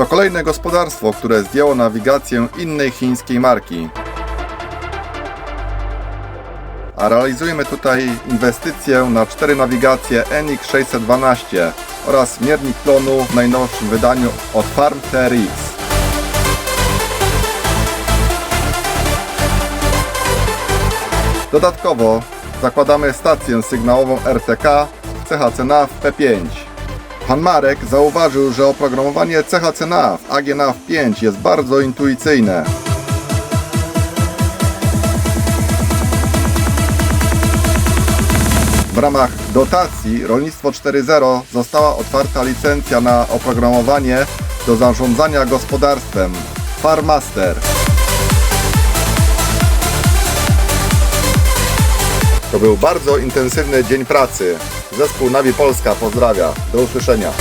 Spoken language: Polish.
To kolejne gospodarstwo, które zdjęło nawigację innej chińskiej marki. A realizujemy tutaj inwestycję na cztery nawigacje NX 612 oraz miernik tlonu w najnowszym wydaniu od Farm TRX. Dodatkowo zakładamy stację sygnałową RTK CHC NAV P5. Pan Marek zauważył, że oprogramowanie CHC NAV AGNAV 5 jest bardzo intuicyjne. W ramach dotacji Rolnictwo 4.0 została otwarta licencja na oprogramowanie do zarządzania gospodarstwem Farmaster. To był bardzo intensywny dzień pracy. Zespół Nawi Polska pozdrawia. Do usłyszenia.